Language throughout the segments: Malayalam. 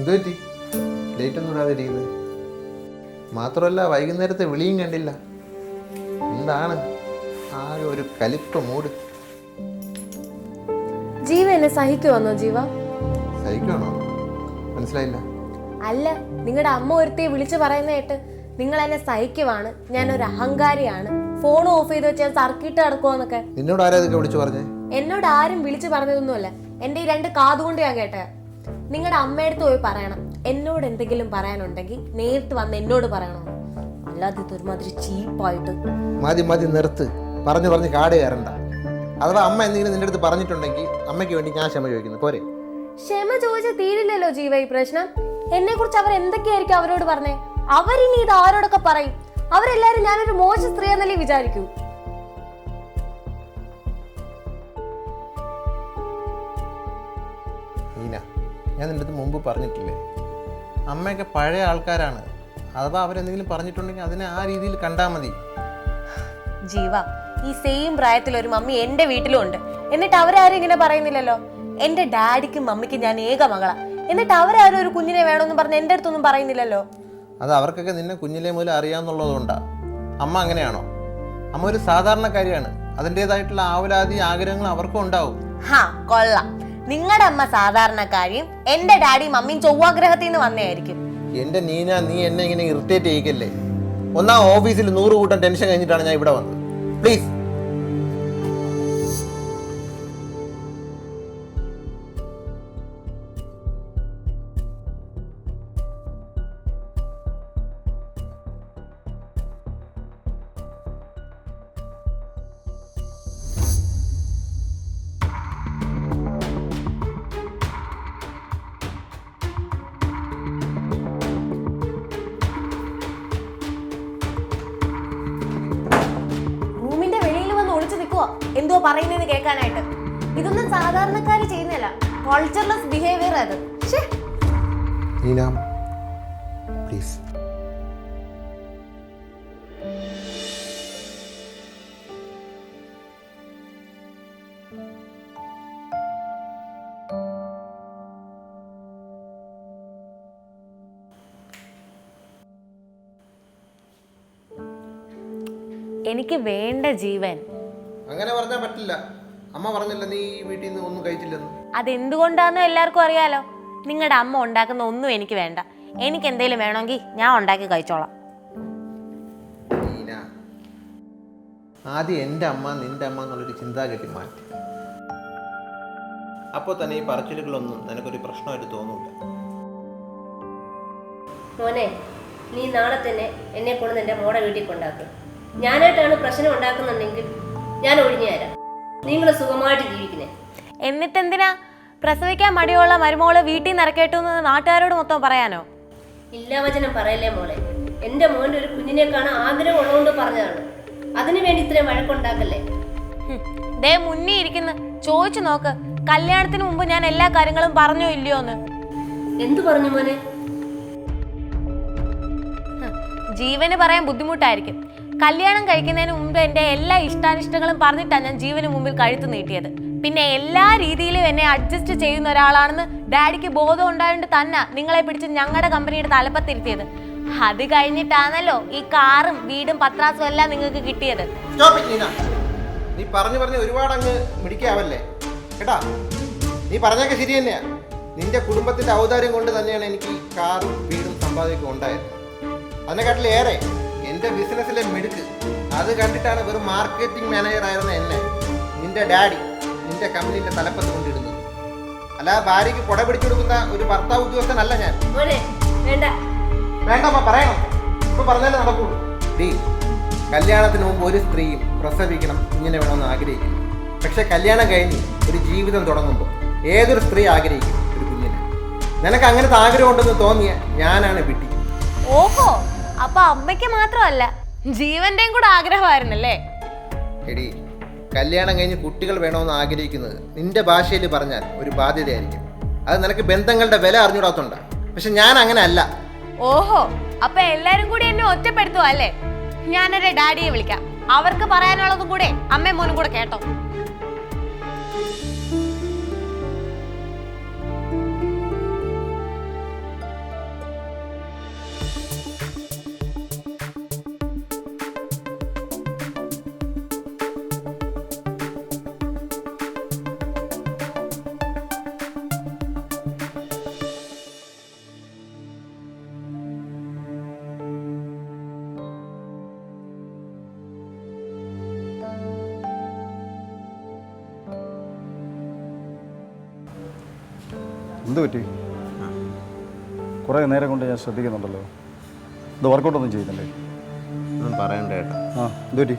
എന്തു പറ്റി? ലേറ്റ് ഒന്നും ഇടാതിരിക്കുന്നത് മാത്രമല്ല വൈകുന്നേരത്തെ വിളിയും കണ്ടില്ല. എന്താണ്? ആകെ ഒരു കലിപ്പ് മൂട് ജീവ എന്നെ സഹിക്കുവാണോ ജീവ? സഹിക്കണോ മനസ്സിലായില്ല. അല്ല നിങ്ങളുടെ അമ്മ ഒരുത്തി വിളിച്ചു പറയുന്ന കേട്ട് നിങ്ങൾ എന്നെ സഹിക്കുവാണ്. ഞാൻ ഒരു അഹങ്കാരിയാണ്. ഫോൺ ഓഫ് ചെയ്ത് വെച്ചാൽ സർക്കിട്ട് കിടക്കുവാന്നൊക്കെ. നിന്നോട് ആരാ ഇതൊക്കെ വിളിച്ചു പറഞ്ഞേ? എന്നോട് ആരും വിളിച്ചു പറഞ്ഞതൊന്നുമല്ല. എന്റെ ഈ രണ്ട് കാതുകൊണ്ട് ഞാൻ കേട്ടെ നിങ്ങളുടെ അമ്മയടുത്ത് പോയി പറയണം. എന്നോട് എന്തെങ്കിലും പറയാനുണ്ടെങ്കിൽ നേരിട്ട് വന്ന് എന്നോട് പറയണം. അല്ലാതെ ഇത് ഒരുമാതിരി ചീപ്പായിട്ട്. മതി മതി നിർത്ത്. പറഞ്ഞു പറഞ്ഞ് കാട് കയറണ്ട. അഥവാ അമ്മ എന്തെങ്കിലും നിന്റെ അടുത്ത് പറഞ്ഞിട്ടുണ്ടെങ്കിൽ അമ്മയ്ക്ക് വേണ്ടി ഞാൻ ക്ഷമ ചോദിക്കുന്നു. പോരെ. ക്ഷമ ചോദിച്ചാൽ തീരില്ലല്ലോ ജീവ ഈ പ്രശ്നം. എന്നെ കുറിച്ച് അവർ എന്തൊക്കെയായിരിക്കും അവരോട് പറഞ്ഞേ? അവരിനി ഇത് ആരോടൊക്കെ പറയും? അവരെല്ലാരും ഞാനൊരു മോശ സ്ത്രീ എന്നല്ലേ വിചാരിക്കൂ? നീന ഞാൻ എന്റെ അടുത്ത് മുമ്പ് പറഞ്ഞിട്ടില്ലേ? അമ്മയൊക്കെ പഴയ ആൾക്കാരാണ്. അഥവാ അവരെന്തെങ്കിലും പറഞ്ഞിട്ടുണ്ടെങ്കിൽ അതിനെ ആ രീതിയിൽ കണ്ടാൽ മതി. ജീവ ഈ സെയിം പ്രായത്തിൽ ഒരു മമ്മി എന്റെ വീട്ടിലും ഉണ്ട്. എന്നിട്ട് അവരാരും ഇങ്ങനെ പറയുന്നില്ലല്ലോ? എന്റെ ഡാഡിക്കും മമ്മിക്കും ഞാൻ ഏക മകളാ. എന്നിട്ട് അവരാരും ഒരു കുഞ്ഞിനെ വേണമെന്ന് പറഞ്ഞ് എന്റെ അടുത്തൊന്നും പറയുന്നില്ലല്ലോ? അത് അവർക്കൊക്കെ നിന്നെ കുഞ്ഞിലെ മുതൽ അറിയാമെന്നുള്ളതുകൊണ്ടാ അമ്മ അങ്ങനെയാണോ? അമ്മ ഒരു സാധാരണക്കാരിയാണ്. അതിന്റെതായിട്ടുള്ള ആവലാതി ആഗ്രഹങ്ങൾ അവർക്കും ഉണ്ടാവും. ഹാ കൊള്ളാം. നിങ്ങളുടെ അമ്മ സാധാരണക്കാരിയും എന്റെ ഡാഡി മമ്മിയും ചൊവ്വാഗ്രഹത്തിൽ നിന്ന് വന്നതായിരിക്കും എന്റെ നീന നീ എന്നെ ഇങ്ങനെ ഇറിറ്റേറ്റ് ചെയ്യിക്കല്ലേ? ഒന്നാം ഓഫീസിൽ നൂറ് കൂട്ടം ടെൻഷൻ കഴിഞ്ഞിട്ടാണ് ഞാൻ ഇവിടെ വന്നത്. പ്ലീസ് എന്തോ പറയുന്നതെന്ന് കേൾക്കാനായിട്ട്. ഇതൊന്നും സാധാരണക്കാർ ചെയ്യുന്നില്ല. കൾച്ചർലെസ് ബിഹേവിയർ അത്. നീന പ്ലീസ് എനിക്ക് വേണ്ട ജീവൻ അങ്ങനെ പറഞ്ഞാൽ പറ്റില്ല. അമ്മ പറഞ്ഞില്ല നീ ഈ വീട്ടിൽ നിന്ന് ഒന്നും കഴിച്ചില്ലെന്ന്. അതെന്തുകൊണ്ടാന്ന് എല്ലാവർക്കും അറിയാലോ? നിങ്ങളുടെ അമ്മ ഉണ്ടാക്കുന്ന ഒന്നും എനിക്ക് വേണ്ട. എനിക്ക് എന്തെങ്കിലും വേണമെങ്കിൽ ഞാൻ ഉണ്ടാക്കി കഴിച്ചോളാം. ആദ്യം എന്റെ അമ്മ നിന്റെ അമ്മ എന്നുള്ളൊരു ചിന്താഗതി മാറ്റി. അപ്പോൾ തന്നെ ഈ പറച്ചിലുകളൊന്നും നിനക്കൊരു പ്രശ്നമായിട്ട് തോന്നില്ല മോനെ നീ നാളെ തന്നെ എന്നെ കൊണ്ട് നിന്റെ മോടെ വീട്ടിൽ കൊണ്ടാക്കും. ഞാനായിട്ടാണ് പ്രശ്നം ഉണ്ടാക്കുന്നുണ്ടെങ്കിൽ ഞാൻ ഒഴിഞ്ഞു തരാം. നിങ്ങൾ സുഖമായിട്ട് ജീവിക്കുന്നേ എന്നിട്ടെന്തിനാ? പ്രസവിക്കാൻ മടിയുള്ള മരുമോൾ വീട്ടിൽ നിന്ന് ഇറക്കേട്ടു എന്ന് നാട്ടുകാരോട് മൊത്തം പറയാനോ? ഇല്ല വചനം പറയല്ലേ മോളെ. എന്റെ മോന്റെ ഒരു കുഞ്ഞിനെ കാണാൻ ആഗ്രഹം ഉള്ളതുകൊണ്ട് പറഞ്ഞതാണ്. അതിനു വേണ്ടി ഇത്രയും വഴക്കുണ്ടാക്കല്ലേ? ദേ മുന്നേ ഇരിക്കുന്നു. ചോദിച്ചു നോക്ക്. കല്യാണത്തിന് മുമ്പ് ഞാൻ എല്ലാ കാര്യങ്ങളും പറഞ്ഞോ ഇല്ലയോ എന്ന്? എന്തു പറഞ്ഞു മോനെ? ജീവന് പറയാൻ ബുദ്ധിമുട്ടായിരിക്കും. കല്യാണം കഴിക്കുന്നതിന് മുമ്പ് എന്റെ എല്ലാ ഇഷ്ടാനിഷ്ടങ്ങളും പറഞ്ഞിട്ടാണ് ഞാൻ ജീവന് മുമ്പിൽ കഴുത്ത് നീട്ടിയത്. പിന്നെ എല്ലാ രീതിയിലും എന്നെ അഡ്ജസ്റ്റ് ചെയ്യുന്ന ഒരാളാണെന്ന് ഡാഡിക്ക് ബോധം ഉണ്ടായതുകൊണ്ട് തന്നെ നിങ്ങളെ പിടിച്ച് ഞങ്ങളുടെ കമ്പനിയുടെ തലപ്പത്തിരുത്തിയത്. അത് കഴിഞ്ഞിട്ടാണല്ലോ ഈ കാറും വീടും പത്രാസും എല്ലാം നിങ്ങൾക്ക് കിട്ടിയത്. നീ പറഞ്ഞു പറഞ്ഞ് ഒരുപാട് അങ്ങ് മിടിക്കാവല്ലേ കേട്ടാ? നീ പറഞ്ഞൊക്കെ ശരി തന്നെയാ. നിന്റെ കുടുംബത്തിന്റെ ഔദാര്യം കൊണ്ട് തന്നെയാണ് എനിക്ക് കാറും വീടും സമ്പാദിക്കും ഉണ്ടായത്. അതിനെക്കാട്ടിലേറെ എന്റെ ബിസിനസ്സിലെ മിടുക്ക്. അത് കണ്ടിട്ടാണ് വെറും മാർക്കറ്റിംഗ് മാനേജർ ആയിരുന്ന എന്നെ നിന്റെ ഡാഡി നിന്റെ കമ്പനിയുടെ തലപ്പത്ത് കൊണ്ടിടുന്നത്. അല്ല ഭാര്യയ്ക്ക് കുട പിടിച്ചു കൊടുക്കുന്ന ഒരു ഭർത്താവ് ഉദ്യോഗസ്ഥനല്ല ഞാൻ. വേണ്ട. വേണ്ടമ്മ പറയണം. ഇപ്പൊ പറഞ്ഞാലേ നടക്കുള്ളൂ. ഡീ കല്യാണത്തിന് മുമ്പ് ഒരു സ്ത്രീയും പ്രസവിക്കണം ഇങ്ങനെ വേണമെന്ന് ആഗ്രഹിക്കുന്നു. പക്ഷെ കല്യാണം കഴിഞ്ഞ് ഒരു ജീവിതം തുടങ്ങുമ്പോൾ ഏതൊരു സ്ത്രീ ആഗ്രഹിക്കും ഒരു കുഞ്ഞിനെ? നിനക്ക് അങ്ങനത്തെ ആഗ്രഹം ഉണ്ടെന്ന് തോന്നിയ ഞാനാണ് വിട്ടി. ഓഹോ അപ്പൊ അമ്മയ്ക്ക് മാത്രമല്ല ജീവന്റെയും കൂടെ ആഗ്രഹമായിരുന്നല്ലേ? എടി കല്യാണം കഴിഞ്ഞ് കുട്ടികൾ വേണമെന്ന് ആഗ്രഹിക്കുന്നത് നിന്റെ ഭാഷയിൽ പറഞ്ഞാൽ ഒരു ബാധ്യതയായിരിക്കും. അത് നിനക്ക് ബന്ധങ്ങളുടെ വില അറിഞ്ഞൂടാത്തോണ്ട. പക്ഷെ ഞാൻ അങ്ങനെ അല്ല. ഓഹോ അപ്പൊ എല്ലാരും കൂടി എന്നെ ഒറ്റപ്പെടുത്തുക അല്ലേ? ഞാനൊരു ഡാഡിയെ വിളിക്കാം. അവർക്ക് പറയാനുള്ളതും കൂടെ അമ്മയും മോനും കൂടെ കേട്ടോ. എന്ത് പറ്റി? കുറേ നേരം കൊണ്ട് ഞാൻ ശ്രദ്ധിക്കുന്നുണ്ടല്ലോ. ഇത് വർക്കൗട്ടൊന്നും ചെയ്യുന്നില്ലേ? ഒന്നും പറയണ്ട ഏട്ടാ. ആ എന്ത് പറ്റി?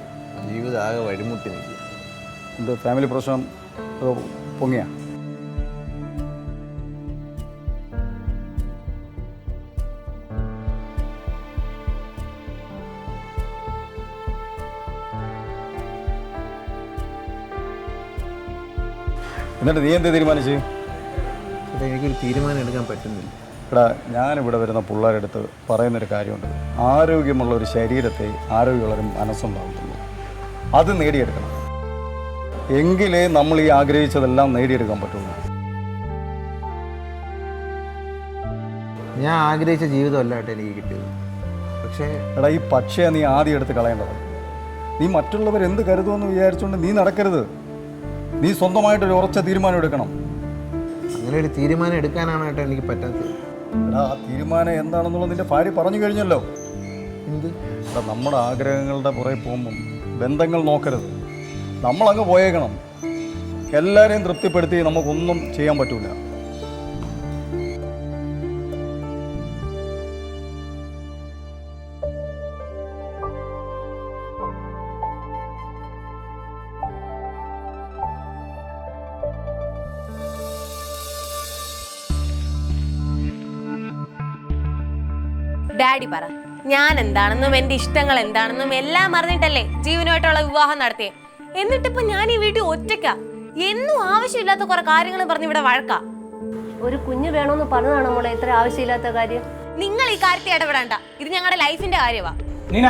ജീവിതം ആകെ വഴിമുട്ടി നിൽക്കുക. എന്ത് ഫാമിലി പ്രശ്നം അതോ പൊങ്ങിയാ? എന്നിട്ട് നീ എന്ത് തീരുമാനിച്ച്? ചേട്ടാ എനിക്കൊരു തീരുമാനം എടുക്കാൻ പറ്റുന്നില്ല. എടാ ഞാനിവിടെ വരുന്ന പിള്ളേരെടുത്ത് പറയുന്നൊരു കാര്യമുണ്ട്. ആരോഗ്യമുള്ള ഒരു ശരീരത്തെ ആരോഗ്യമുള്ളൊരു മനസ്സുണ്ടാകുന്നുള്ളൂ അത് നേടിയെടുക്കണം. എങ്കിലേ നമ്മൾ ഈ ആഗ്രഹിച്ചതെല്ലാം നേടിയെടുക്കാൻ പറ്റുള്ളൂ. ഞാൻ ആഗ്രഹിച്ച ജീവിതമല്ല കേട്ടോ എനിക്ക് കിട്ടിയത്. പക്ഷേ എടാ ഈ പക്ഷേ നീ ആദ്യം എടുത്ത് കളയേണ്ടത് നീ മറ്റുള്ളവർ എന്ത് കരുതുമെന്ന് വിചാരിച്ചുകൊണ്ട് നീ നടക്കരുത്. നീ സ്വന്തമായിട്ടൊരു ഉറച്ച തീരുമാനം എടുക്കണം. അങ്ങനെ ഒരു തീരുമാനം എടുക്കാനാണ് എനിക്ക് പറ്റാത്തത്. എടാ ആ തീരുമാനം എന്താണെന്നുള്ളത് നിന്റെ ഭാര്യ പറഞ്ഞു കഴിഞ്ഞല്ലോ. എന്ത്? എടാ നമ്മുടെ ആഗ്രഹങ്ങളുടെ പുറകെ പോകുമ്പം ബന്ധങ്ങൾ നോക്കരുത്. നമ്മളങ്ങ് പോയേക്കണം. എല്ലാവരെയും തൃപ്തിപ്പെടുത്തി നമുക്കൊന്നും ചെയ്യാൻ പറ്റൂല. ഡാഡി പറ. ഞാൻ എന്താണെന്നും എന്റെ ഇഷ്ടങ്ങൾ എന്താണെന്നും എല്ലാം അറിഞ്ഞിട്ടല്ലേ ജീവനുമായിട്ടുള്ള വിവാഹം നടത്തിയേ. എന്നിട്ടിപ്പോ ഞാൻ ഈ വീട്ടിൽ ഒറ്റയ്ക്കാ. എന്നും ആവശ്യമില്ലാത്ത കുറെ കാര്യങ്ങൾ പറഞ്ഞ് ഇവിടെ വഴക്ക. ഒരു കുഞ്ഞ് വേണമെന്ന് പറഞ്ഞതാണ് മോളെ ഇത്ര ആവശ്യമില്ലാത്ത കാര്യം? നിങ്ങൾ ഈ കാര്യത്തിൽ ഇടപെടണ്ട. ഇത് ഞങ്ങളുടെ ലൈഫിന്റെ കാര്യമാ നീന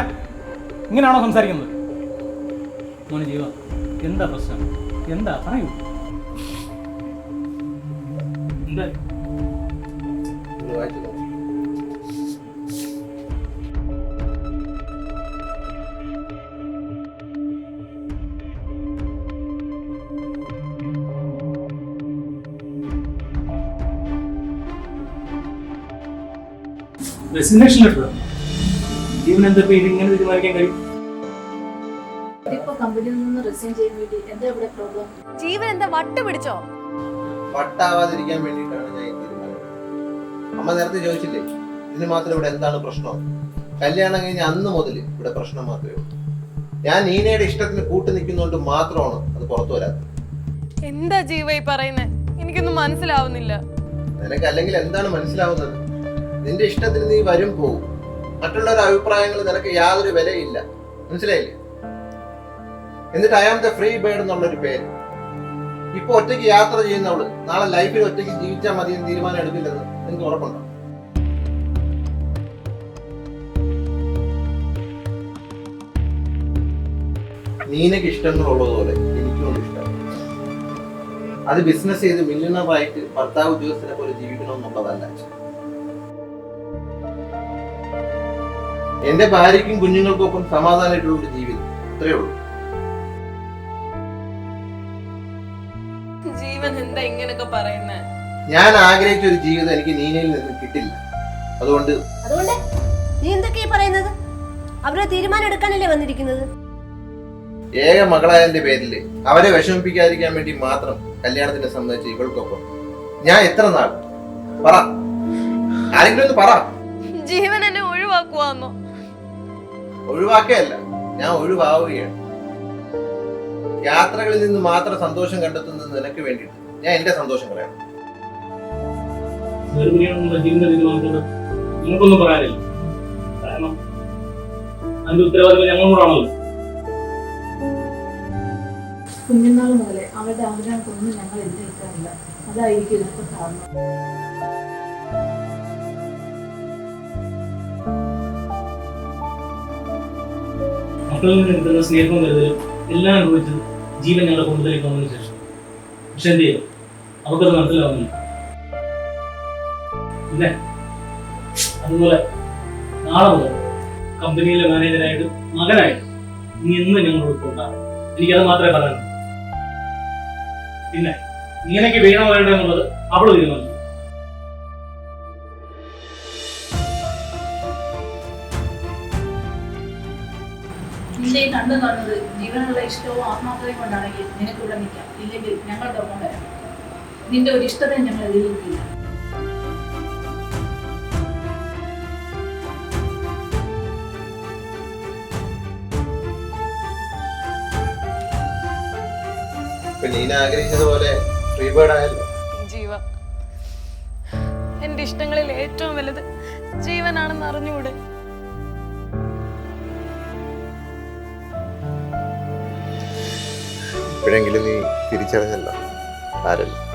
ഇങ്ങനെയാണോ സംസാരിക്കുന്നത്? മോനെ ജീവ എന്താ പ്രശ്നം? എന്താ? പറയൂ. എന്താ? റെസിഗ്നേഷൻ ലെറ്റർ ജീവൻ എന്താ ഇപ്പൊ ഇതിങ്ങനെ തീരുമാനിക്കാൻ കഴിയും. ഇപ്പൊ കമ്പനിയിൽ നിന്ന് റിസൈൻ ചെയ്യാൻ വേണ്ടി എന്താ ഇവിടെ പ്രോബ്ലം ജീവൻ എന്താ വട്ട് പിടിച്ചോ? വട്ടാവാതിരിക്കാൻ വേണ്ടിയിട്ടാണ് ഞാൻ തീരുമാനം. അമ്മ നേരത്തെ ചോദിച്ചില്ലേ ഇതിന് മാത്രം ഇവിടെ എന്താണ് പ്രശ്നം? കല്യാണം കഴിഞ്ഞ അന്ന് മുതൽ ഇവിടെ പ്രശ്നം മാത്രമേ ഉള്ളൂ. ഞാൻ നീനയുടെ ഇഷ്ടത്തിന് കൂട്ടു നിൽക്കുന്നതുകൊണ്ട് മാത്രമാണ് അത് പുറത്തു വരാത്തത്. എന്താ ജീവ ഈ പറയുന്നേ? എനിക്കൊന്നും മനസ്സിലാവുന്നില്ല. നിനക്ക് അല്ലെങ്കിൽ എന്താണ് മനസ്സിലാവുന്നത്? നിന്റെ ഇഷ്ടത്തിന് നീ വരും പോകും മറ്റുള്ളവരുടെ അഭിപ്രായങ്ങൾ നിനക്ക് യാതൊരു വിലയില്ല. മനസ്സിലായില്ലേ? എന്നിട്ട് I am the free bird എന്നുള്ളൊരു പേര്. ഇപ്പൊ ഒറ്റയ്ക്ക് യാത്ര ചെയ്യുന്നവൾ നാളെ ലൈഫിൽ ഒറ്റയ്ക്ക് ജീവിച്ചാൽ മതി എന്ന് തീരുമാനം എടുക്കില്ലെന്ന് നിനക്ക് ഉറപ്പുണ്ടോ? നീനക്ക് ഇഷ്ടങ്ങളുള്ളതുപോലെ എനിക്കും ഇഷ്ടം. അത് ബിസിനസ് ചെയ്ത് മില്യണറായിട്ട് ഭർത്താവ് ഉദ്യോഗസ്ഥനെ പോലെ ജീവിക്കണമെന്നുള്ളതല്ല. എന്റെ ഭാര്യയ്ക്കും കുഞ്ഞുങ്ങൾക്കൊപ്പം സമാധാനമായിട്ടുള്ള ഒരു ജീവിതം. അത്രേ ഉള്ളൂ. ജീവൻ എന്താ ഇങ്ങനൊക്കെ പറയുന്നേ? ഞാൻ ആഗ്രഹിച്ച ഒരു ജീവിതം എനിക്ക് നീനയിൽ നിന്ന് കിട്ടില്ല. അതുകൊണ്ട് അതുകൊണ്ട് നീ എന്തൊക്കെയാ പറയുന്നത്? അവരെ തീരുമാനം എടുക്കാനല്ലേ വന്നിരിക്കുന്നത്? ഏക മകളായതിന്റെ പേരിൽ അവരെ വിഷമിപ്പിക്കാതിരിക്കാൻ വേണ്ടി മാത്രം കല്യാണത്തിനെ സംബന്ധിച്ച് ഇവൾക്കൊപ്പം. ഞാൻ എത്ര നാൾ? പറ. ആരെങ്കിലും ഒന്ന് പറ. ജീവൻ എന്നെ ഒഴിവാക്കുവാന്നോ? ഒഴിവാക്കുകയല്ല. ഞാൻ ഒഴിവാവുകയാണ്. യാത്രകളിൽ നിന്ന് മാത്രം സന്തോഷം കണ്ടെത്തുന്നത് നിനക്ക് വേണ്ടിയിട്ട്. ഞാൻ എന്റെ സന്തോഷം പറയാം. നിങ്ങൾക്കൊന്നും പറയാനില്ല. കാരണം അതിന്റെ ഉത്തരവാദിത്വം ഞങ്ങളോടാണല്ലോ. കുഞ്ഞുനാൾ മുതലേ അവരുടെ ആഗ്രഹങ്ങൾക്കൊന്നും ഞങ്ങൾ എതിരേൽക്കാറില്ല അതായിരിക്കും ഇതിനൊക്കെ കാരണം. മക്കളിൽ കിട്ടുന്ന സ്നേഹവും കരുതലും എല്ലാം അനുഭവിച്ച് ജീവൻ ഞങ്ങളുടെ കുടുംബത്തിലേക്ക് വന്നതിന് ശേഷം. പക്ഷെ എന്ത് ചെയ്യും? അവർക്കത് മനസ്സിലാവുന്നില്ല. പിന്നെ അതുപോലെ നാളെ മുതൽ കമ്പനിയിലെ മാനേജരായിട്ട് മകനായിട്ട് നീ എന്ന് ഞങ്ങളോട് കൊണ്ടാണ് എനിക്കത് മാത്രമേ പറയാനുള്ളൂ. പിന്നെ ഇങ്ങനെയൊക്കെ വീണോ വേണ്ട എന്നുള്ളത് അവൾ തീരുമാനിച്ചു. നിന്നെ കണ്ടു നടന്നത് ജീവനുള്ള ഇഷ്ടവും ആത്മാർത്ഥതയും കൊണ്ടാണെങ്കിൽ നിനക്ക് ഇവിടെ നിൽക്കാം ഇല്ലെങ്കിൽ ഞങ്ങളുടെ ഒപ്പം വരാം. നിന്റെ ഒരു ഇഷ്ടത ഞങ്ങൾ എതിരിക്കില്ല നീന എന്റെ ഇഷ്ടങ്ങളിൽ ഏറ്റവും വലുത് ജീവനാണെന്ന് അറിഞ്ഞുകൂടെ? ഇപ്പോഴെങ്കിലും നീ തിരിച്ചറിഞ്ഞല്ലോ. ആരല്ല?